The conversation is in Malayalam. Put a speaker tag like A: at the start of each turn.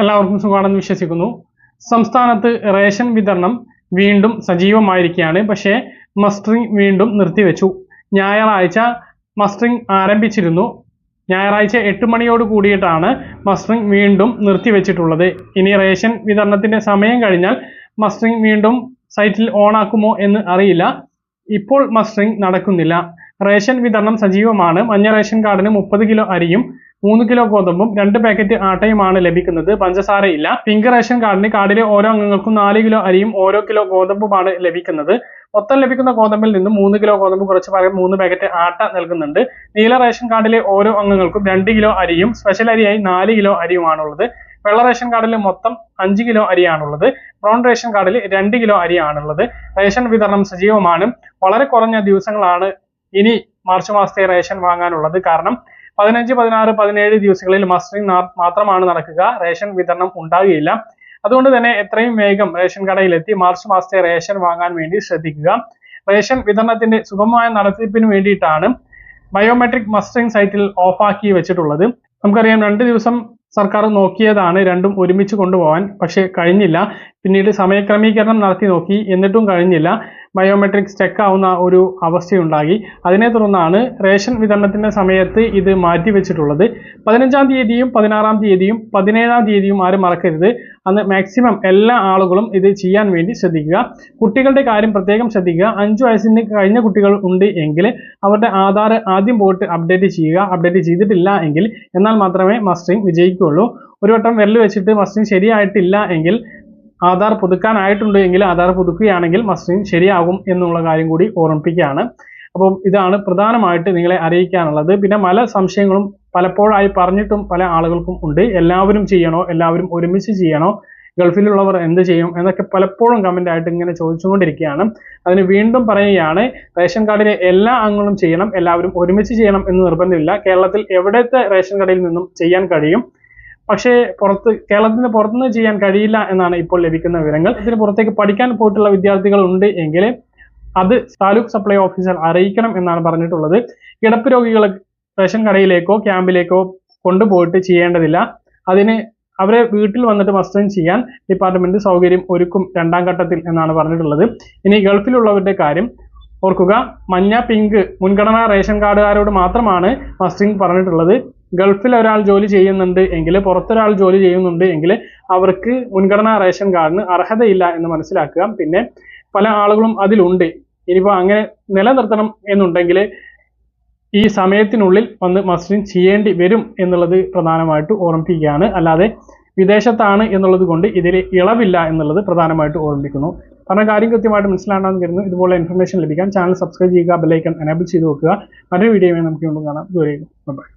A: എല്ലാവർക്കും സുഖമാണെന്ന് വിശ്വസിക്കുന്നു. സംസ്ഥാനത്ത് റേഷൻ വിതരണം വീണ്ടും സജീവമായിരിക്കുകയാണ്. പക്ഷേ മസ്റ്ററിംഗ് വീണ്ടും നിർത്തിവെച്ചു. ഞായറാഴ്ച മസ്റ്ററിംഗ് ആരംഭിച്ചിരുന്നു. ഞായറാഴ്ച എട്ട് മണിയോട് കൂടിയിട്ടാണ് മസ്റ്ററിംഗ് വീണ്ടും നിർത്തിവെച്ചിട്ടുള്ളത്. ഇനി റേഷൻ വിതരണത്തിന്റെ സമയം കഴിഞ്ഞാൽ മസ്റ്ററിംഗ് വീണ്ടും സൈറ്റിൽ ഓണാക്കുമോ എന്ന് അറിയില്ല. ഇപ്പോൾ മസ്റ്ററിംഗ് നടക്കുന്നില്ല. റേഷൻ വിതരണം സജീവമാണ്. മഞ്ഞ റേഷൻ കാർഡിന് മുപ്പത് കിലോ അരിയും മൂന്ന് കിലോ ഗോതമ്പും രണ്ട് പാക്കറ്റ് ആട്ടയുമാണ് ലഭിക്കുന്നത്. പഞ്ചസാരയില്ല പിങ്ക് റേഷൻ കാർഡിന് കാർഡിലെ ഓരോ അംഗങ്ങൾക്കും നാല് കിലോ അരിയും ഓരോ കിലോ ഗോതമ്പുമാണ് ലഭിക്കുന്നത്. മൊത്തം ലഭിക്കുന്ന ഗോതമ്പിൽ നിന്നും മൂന്ന് കിലോ ഗോതമ്പ് കുറച്ച് പകരം മൂന്ന് പാക്കറ്റ് ആട്ട നൽകുന്നുണ്ട്. നീല റേഷൻ കാർഡിലെ ഓരോ അംഗങ്ങൾക്കും രണ്ട് കിലോ അരിയും സ്പെഷ്യൽ അരിയായി നാല് കിലോ അരിയുമാണുള്ളത്. വെള്ള റേഷൻ കാർഡിൽ മൊത്തം അഞ്ച് കിലോ അരിയാണുള്ളത്. ബ്രൗൺ റേഷൻ കാർഡിൽ രണ്ട് കിലോ അരിയാണുള്ളത്. റേഷൻ വിതരണം സജീവമാണ്. വളരെ കുറഞ്ഞ ദിവസങ്ങളാണ് ഇനി മാർച്ച് മാസത്തെ റേഷൻ വാങ്ങാനുള്ളത്. കാരണം പതിനഞ്ച് പതിനാറ് പതിനേഴ് ദിവസങ്ങളിൽ മസ്റ്ററിംഗ് മാത്രമാണ് നടക്കുക. റേഷൻ വിതരണം ഉണ്ടാകുകയില്ല അതുകൊണ്ട് തന്നെ എത്രയും വേഗം റേഷൻ കടയിലെത്തി മാർച്ച് മാസത്തെ റേഷൻ വാങ്ങാൻ വേണ്ടി ശ്രദ്ധിക്കുക. റേഷൻ വിതരണത്തിന്റെ സുഗമമായ നടത്തിപ്പിന് വേണ്ടിയിട്ടാണ് ബയോമെട്രിക് മസ്റ്ററിംഗ് സൈറ്റിൽ ഓഫാക്കി വെച്ചിട്ടുള്ളത്. നമുക്കറിയാം രണ്ട് ദിവസം സർക്കാർ നോക്കിയതാണ് രണ്ടും ഒരുമിച്ച് കൊണ്ടുപോകാൻ പക്ഷേ കഴിഞ്ഞില്ല. പിന്നീട് സമയക്രമീകരണം നടത്തി നോക്കി. എന്നിട്ടും കഴിഞ്ഞില്ല. ബയോമെട്രിക് സ്റ്റക്ക് ആവുന്ന ഒരു അവസ്ഥയുണ്ടായി. അതിനെ തുടർന്നാണ് റേഷൻ വിതരണത്തിന്റെ സമയത്ത് ഇത് മാറ്റിവെച്ചിട്ടുള്ളത്. പതിനഞ്ചാം തീയതിയും പതിനാറാം തീയതിയും പതിനേഴാം തീയതിയും ആരും മറക്കരുത്. അന്ന് മാക്സിമം എല്ലാ ആളുകളും ഇത് ചെയ്യാൻ വേണ്ടി ശ്രദ്ധിക്കുക. കുട്ടികളുടെ കാര്യം പ്രത്യേകം ശ്രദ്ധിക്കുക. അഞ്ചു വയസ്സിന് കഴിഞ്ഞ കുട്ടികൾ ഉണ്ട് എങ്കിൽ അവരുടെ ആധാർ ആദ്യം പോയിട്ട് അപ്ഡേറ്റ് ചെയ്യുക. അപ്ഡേറ്റ് ചെയ്തിട്ടില്ല എങ്കിൽ എന്നാൽ മാത്രമേ മസ്റ്ററിംഗ് വിജയിക്കുകയുള്ളൂ. ഒരു വട്ടം വിരൽ വെച്ചിട്ട് മസ്റ്ററിംഗ് ശരിയായിട്ടില്ല എങ്കിൽ ആധാർ പുതുക്കാനായിട്ടുണ്ട് എങ്കിൽ ആധാർ പുതുക്കുകയാണെങ്കിൽ മസ്ലിം ശരിയാകും എന്നുള്ള കാര്യം കൂടി ഓർമ്മിപ്പിക്കുകയാണ്. അപ്പം ഇതാണ് പ്രധാനമായിട്ട് നിങ്ങളെ അറിയിക്കാനുള്ളത്. പിന്നെ പല സംശയങ്ങളും പലപ്പോഴായി പറഞ്ഞിട്ടും പല ആളുകൾക്കും ഉണ്ട്. എല്ലാവരും ചെയ്യണോ? എല്ലാവരും ഒരുമിച്ച് ചെയ്യണോ? ഗൾഫിലുള്ളവർ എന്ത് ചെയ്യും? എന്നൊക്കെ പലപ്പോഴും കമന്റ് ആയിട്ട് ഇങ്ങനെ ചോദിച്ചുകൊണ്ടിരിക്കുകയാണ്. അതിന് വീണ്ടും പറയുകയാണ് റേഷൻ കാർഡിലെ എല്ലാ അംഗങ്ങളും ചെയ്യണം എല്ലാവരും ഒരുമിച്ച് ചെയ്യണം എന്ന് നിർബന്ധമില്ല. കേരളത്തിൽ എവിടത്തെ റേഷൻ കടയിൽ നിന്നും ചെയ്യാൻ കഴിയും? പക്ഷേ പുറത്ത് കേരളത്തിന് പുറത്തുനിന്ന് ചെയ്യാൻ കഴിയില്ല എന്നാണ് ഇപ്പോൾ ലഭിക്കുന്ന വിവരങ്ങൾ. ഇതിന് പുറത്തേക്ക് പഠിക്കാൻ പോയിട്ടുള്ള വിദ്യാർത്ഥികൾ ഉണ്ട് എങ്കിൽ അത് താലൂക്ക് സപ്ലൈ ഓഫീസർ അറിയിക്കണം എന്നാണ് പറഞ്ഞിട്ടുള്ളത്. കിടപ്പ് രോഗികൾ റേഷൻ കടയിലേക്കോ ക്യാമ്പിലേക്കോ കൊണ്ടുപോയിട്ട് ചെയ്യേണ്ടതില്ല. അതിന് അവരെ വീട്ടിൽ വന്നിട്ട് മസ്റ്ററിങ് ചെയ്യാൻ ഡിപ്പാർട്ട്മെന്റ് സൗകര്യം ഒരുക്കും രണ്ടാം ഘട്ടത്തിൽ എന്നാണ് പറഞ്ഞിട്ടുള്ളത്. ഇനി ഗൾഫിലുള്ളവരുടെ കാര്യം ഓർക്കുക. മഞ്ഞ പിങ്ക് മുൻഗണനാ റേഷൻ കാർഡുകാരോട് മാത്രമാണ് മസ്റ്ററിങ് പറഞ്ഞിട്ടുള്ളത്. ഗൾഫിൽ ഒരാൾ ജോലി ചെയ്യുന്നുണ്ട് എങ്കിൽ പുറത്തൊരാൾ ജോലി ചെയ്യുന്നുണ്ട് എങ്കിൽ അവർക്ക് മുൻഗണനാ റേഷൻ കാർഡിന് അർഹതയില്ല എന്ന് മനസ്സിലാക്കുക. പിന്നെ പല ആളുകളും അതിലുണ്ട്. ഇനിയിപ്പോൾ അങ്ങനെ നിലനിർത്തണം എന്നുണ്ടെങ്കിൽ ഈ സമയത്തിനുള്ളിൽ വന്ന് മസ്ലിം ചെയ്യേണ്ടി വരും എന്നുള്ളത് പ്രധാനമായിട്ട് ഓർമ്മിപ്പിക്കുകയാണ്. അല്ലാതെ വിദേശത്താണ് എന്നുള്ളത് കൊണ്ട് ഇതിൽ ഇളവില്ല എന്നുള്ളത് പ്രധാനമായിട്ട് ഓർമ്മിപ്പിക്കുന്നു. പറഞ്ഞ കാര്യം കൃത്യമായിട്ട് മനസ്സിലാണെന്ന് കരുതുന്നു. ഇതുപോലെ ഇൻഫർമേഷൻ ലഭിക്കാൻ ചാനൽ സബ്സ്ക്രൈബ് ചെയ്യുക ബെല്ലൈക്കൺ എനേബിൾ ചെയ്ത് വെക്കുക. മറ്റൊരു വീഡിയോ നമുക്ക് വീണ്ടും കാണാം. ദൂരേക്കും ബൈ